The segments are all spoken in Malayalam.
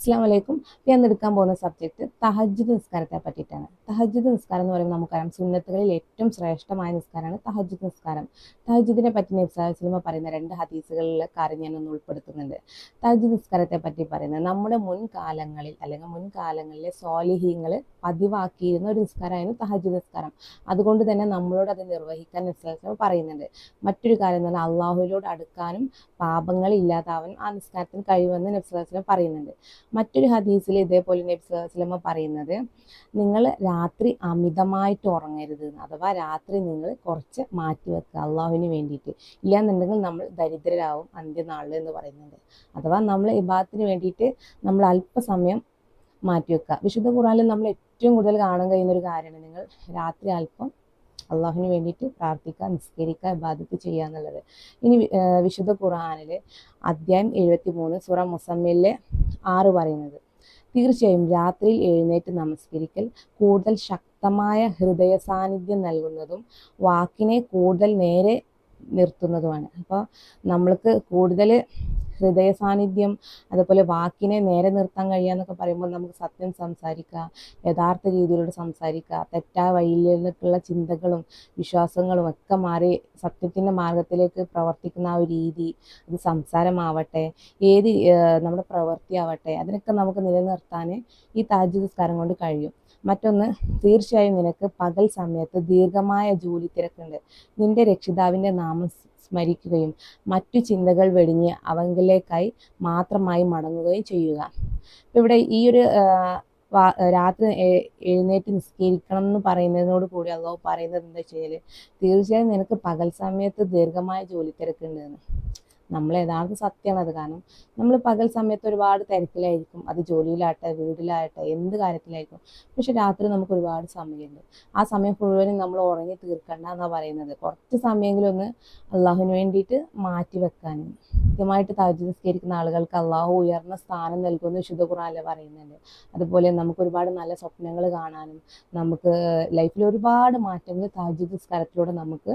അസ്സാം വലൈക്കും ഞാൻ എടുക്കാൻ പോകുന്ന സബ്ജക്റ്റ് തഹജ്ജുദ് നിസ്കാരത്തെ പറ്റിയിട്ടാണ്. തഹജ്ജുദ് നിസ്കാരം എന്ന് പറയുമ്പോൾ നമുക്കറിയാം സുന്നത്തുകളിൽ ഏറ്റവും ശ്രേഷ്ഠമായ നിസ്കാരമാണ് തഹജ്ജുദ് നിസ്കാരം. തഹജ്ജുദിനെ പറ്റി നിസ്സാസിലിമ പറയുന്ന രണ്ട് ഹദീസുകളിലെ കാര്യം ഞാൻ ഒന്ന് ഉൾപ്പെടുത്തുന്നുണ്ട്. തഹജ്ജുദ് നിസ്കാരത്തെ പറ്റി പറയുന്നത് നമ്മുടെ മുൻകാലങ്ങളിൽ അല്ലെങ്കിൽ മുൻകാലങ്ങളിലെ സ്വാലിഹീങ്ങൾ പതിവാക്കിയിരുന്ന ഒരു നിസ്കാരമായിരുന്നു തഹജ്ജുദ് നിസ്കാരം. അതുകൊണ്ട് തന്നെ നമ്മളോട് അത് നിർവഹിക്കാൻ നിസ്സാസിലിമ പറയുന്നുണ്ട്. മറ്റൊരു കാര്യം എന്ന് പറഞ്ഞാൽ അള്ളാഹുവിനോട് അടുക്കാനും പാപങ്ങൾ ഇല്ലാതാവാനും ആ നിസ്കാരത്തിന് കഴിയുമെന്ന് നബ്സാസ്ലിമ പറയുന്നുണ്ട്. മറ്റൊരു ഹദീസിൽ ഇതേപോലെ നബി സ്വലമ പറയുന്നത് നിങ്ങൾ രാത്രി അമിതമായിട്ട് ഉറങ്ങരുത് അഥവാ രാത്രി നിങ്ങൾ കുറച്ച് മാറ്റി വെക്കുക അള്ളാഹുവിന് വേണ്ടിയിട്ട്. ഇല്ലാന്നുണ്ടെങ്കിൽ നമ്മൾ ദരിദ്രരാകും അന്ത്യനാളിൽ എന്ന് പറയുന്നുണ്ട്. അഥവാ നമ്മൾ ഇബാദത്തിന് വേണ്ടിയിട്ട് നമ്മൾ അല്പസമയം മാറ്റി വെക്കുക. വിശുദ്ധ ഖുറാനിൽ നമ്മൾ ഏറ്റവും കൂടുതൽ കാണാൻ കഴിയുന്ന ഒരു കാര്യമാണ് നിങ്ങൾ രാത്രി അല്പം അള്ളാഹുവിന് വേണ്ടിയിട്ട് പ്രാർത്ഥിക്കുക നിസ്കരിക്കുക ഇബാദത്ത് ചെയ്യുക എന്നുള്ളത്. ഇനി വിശുദ്ധ ഖുർആാനിൽ അധ്യായം എഴുപത്തി മൂന്ന് സുറ മുസമ്മിലെ ആറ് പറയുന്നത്. തീർച്ചയായും രാത്രിയിൽ എഴുന്നേറ്റ് നമസ്കരിക്കൽ കൂടുതൽ ശക്തമായ ഹൃദയ സാന്നിധ്യം നൽകുന്നതും വാക്കിനെ കൂടുതൽ നേരെ നിർത്തുന്നതുമാണ്. അപ്പോൾ നമ്മൾക്ക് കൂടുതൽ ഹൃദയ സാന്നിധ്യം അതുപോലെ വാക്കിനെ നേരെ നിർത്താൻ കഴിയുക എന്നൊക്കെ പറയുമ്പോൾ നമുക്ക് സത്യം സംസാരിക്കുക യഥാർത്ഥ രീതിയിലൂടെ സംസാരിക്കുക തെറ്റായ വഴിയിലേക്കുള്ള ചിന്തകളും വിശ്വാസങ്ങളും ഒക്കെ മാറി സത്യത്തിന്റെ മാർഗത്തിലേക്ക് പ്രവർത്തിക്കുന്ന ആ ഒരു രീതി അത് സംസാരമാവട്ടെ ഏത് നമ്മുടെ പ്രവൃത്തിയാവട്ടെ അതിനൊക്കെ നമുക്ക് നിലനിർത്താൻ ഈ താജ് നിസ്കാരം കൊണ്ട് കഴിയും. മറ്റൊന്ന് തീർച്ചയായും നിനക്ക് പകൽ സമയത്ത് ദീർഘമായ ജോലി തിരക്കുണ്ട്. നിന്റെ രക്ഷിതാവിന്റെ നാമം സ്മരിക്കുകയും മറ്റു ചിന്തകൾ വെടിഞ്ഞ് അവങ്കിലേക്കായി മാത്രമായി മടങ്ങുകയും ചെയ്യുക. ഇവിടെ ഈ ഒരു രാത്രി എഴുന്നേറ്റ് നിസ്കരിക്കണം എന്ന് പറയുന്നതിനോട് കൂടി അള്ളാഹു പറയുന്നത് എന്താ വെച്ചാൽ തീർച്ചയായും നിനക്ക് പകൽ സമയത്ത് ദീർഘമായ ജോലി തിരക്കുണ്ടെന്ന് നമ്മൾ യഥാർത്ഥ സത്യമാണ് അത് കാരണം നമ്മൾ പകൽ സമയത്ത് ഒരുപാട് തിരക്കിലായിരിക്കും. അത് ജോലിയിലാട്ടെ വീട്ടിലാട്ടെ എന്ത് കാര്യത്തിലായിരിക്കും. പക്ഷെ രാത്രി നമുക്ക് ഒരുപാട് സമയമുണ്ട്. ആ സമയം മുഴുവനും നമ്മൾ ഉറങ്ങി തീർക്കണ്ട എന്നാണ് പറയുന്നത്. കുറച്ച് സമയമെങ്കിലും ഒന്ന് അള്ളാഹുവിന് വേണ്ടിയിട്ട് മാറ്റി വെക്കാനും കൃത്യമായിട്ട് താജ് നിസ്കരിക്കുന്ന ആളുകൾക്ക് അള്ളാഹു ഉയർന്ന സ്ഥാനം നൽകുമെന്ന് വിശുദ്ധ ഖുറാനിൽ പറയുന്നുണ്ട്. അതുപോലെ നമുക്ക് ഒരുപാട് നല്ല സ്വപ്നങ്ങൾ കാണാനും നമുക്ക് ലൈഫിൽ ഒരുപാട് മാറ്റങ്ങൾ താജ് നിസ്കാരത്തിലൂടെ നമുക്ക്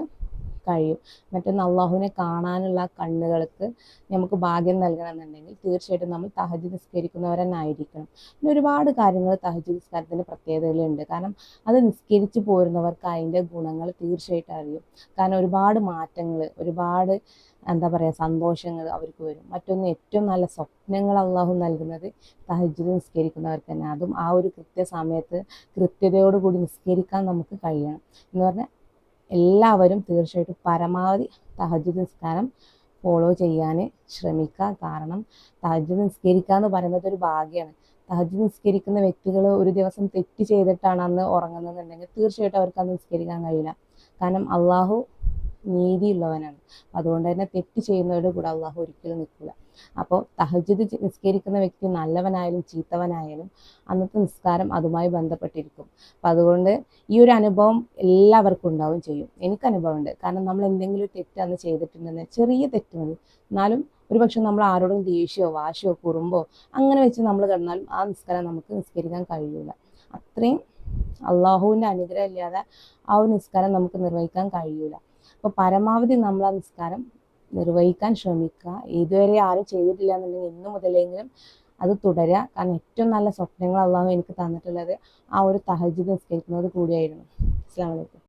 കഴിയും. മറ്റൊന്ന് അള്ളാഹുവിനെ കാണാനുള്ള കണ്ണുകൾക്ക് നമുക്ക് ഭാഗ്യം നൽകണമെന്നുണ്ടെങ്കിൽ തീർച്ചയായിട്ടും നമ്മൾ തഹജ് നിസ്കരിക്കുന്നവർ തന്നെ ആയിരിക്കണം പിന്നെ ഒരുപാട് കാര്യങ്ങൾ തഹജ് നിസ്കാരത്തിന്റെ പ്രത്യേകതകളുണ്ട്. കാരണം അത് നിസ്കരിച്ചു പോരുന്നവർക്ക് അതിന്റെ ഗുണങ്ങൾ തീർച്ചയായിട്ടും അറിയും. കാരണം ഒരുപാട് മാറ്റങ്ങൾ ഒരുപാട് എന്താ പറയുക സന്തോഷങ്ങൾ അവർക്ക് വരും. മറ്റൊന്ന് ഏറ്റവും നല്ല സ്വപ്നങ്ങൾ അള്ളാഹു നൽകുന്നത് തഹജ്ജുദ് നിസ്കരിക്കുന്നവർക്ക് തന്നെ അതും ആ ഒരു കൃത്യസമയത്ത് കൃത്യതയോടുകൂടി നിസ്കരിക്കാൻ നമുക്ക് കഴിയണം. എന്ന് പറഞ്ഞാൽ എല്ലാവരും തീർച്ചയായിട്ടും പരമാവധി തഹജ് നിസ്കാരം ഫോളോ ചെയ്യാൻ ശ്രമിക്കുക. കാരണം തഹജ് നിസ്കരിക്കുക എന്ന് പറയുന്നത് ഒരു ഭാഗ്യമാണ്. തഹജ് നിസ്കരിക്കുന്ന വ്യക്തികൾ ഒരു ദിവസം തെറ്റ് ചെയ്തിട്ടാണ് അന്ന് ഉറങ്ങുന്നതെന്നുണ്ടെങ്കിൽ തീർച്ചയായിട്ടും അവർക്ക് അത് നിസ്കരിക്കാൻ കഴിയില്ല. കാരണം അള്ളാഹു നീതിയുള്ളവനാണ്. അതുകൊണ്ട് തന്നെ തെറ്റ് ചെയ്യുന്നവരുടെ കൂടെ അള്ളാഹു ഒരിക്കലും നിൽക്കില്ല അപ്പോൾ തഹജിദ് നിസ്കരിക്കുന്ന വ്യക്തി നല്ലവനായാലും ചീത്തവനായാലും അന്നത്തെ നിസ്കാരം അതുമായി ബന്ധപ്പെട്ടിരിക്കും. അപ്പം അതുകൊണ്ട് ഈ ഒരു അനുഭവം എല്ലാവർക്കും ഉണ്ടാവും ചെയ്യും. എനിക്ക് അനുഭവമുണ്ട്. കാരണം നമ്മൾ എന്തെങ്കിലും തെറ്റ് അന്ന് ചെയ്തിട്ടുണ്ടെന്ന് ചെറിയ തെറ്റ് മതി. എന്നാലും ഒരുപക്ഷെ നമ്മൾ ആരോടും ദേഷ്യമോ വാശിയോ കുറുമ്പോ അങ്ങനെ വെച്ച് നമ്മൾ കിടന്നാലും ആ നിസ്കാരം നമുക്ക് നിസ്കരിക്കാൻ കഴിയില്ല അത്രയും അള്ളാഹുവിന്റെ അനുഗ്രഹം ഇല്ലാതെ ആ ഒരു നിസ്കാരം നമുക്ക് നിർവഹിക്കാൻ കഴിയൂല. അപ്പോൾ പരമാവധി നമ്മൾ ആ നിസ്കാരം നിർവഹിക്കാൻ ശ്രമിക്കുക. ഇതുവരെ ആരും ചെയ്തിട്ടില്ല എന്നുണ്ടെങ്കിൽ ഇന്നു മുതലെങ്കിലും അത് തുടരുക കാരണം ഏറ്റവും നല്ല സ്വപ്നങ്ങൾ അള്ളാഹു എനിക്ക് തന്നിട്ടുള്ളത്. ആ ഒരു തഹജിദ് നിസ്കരിക്കുന്നത് കൂടിയായിരുന്നു. അസ്സാം വലൈക്കും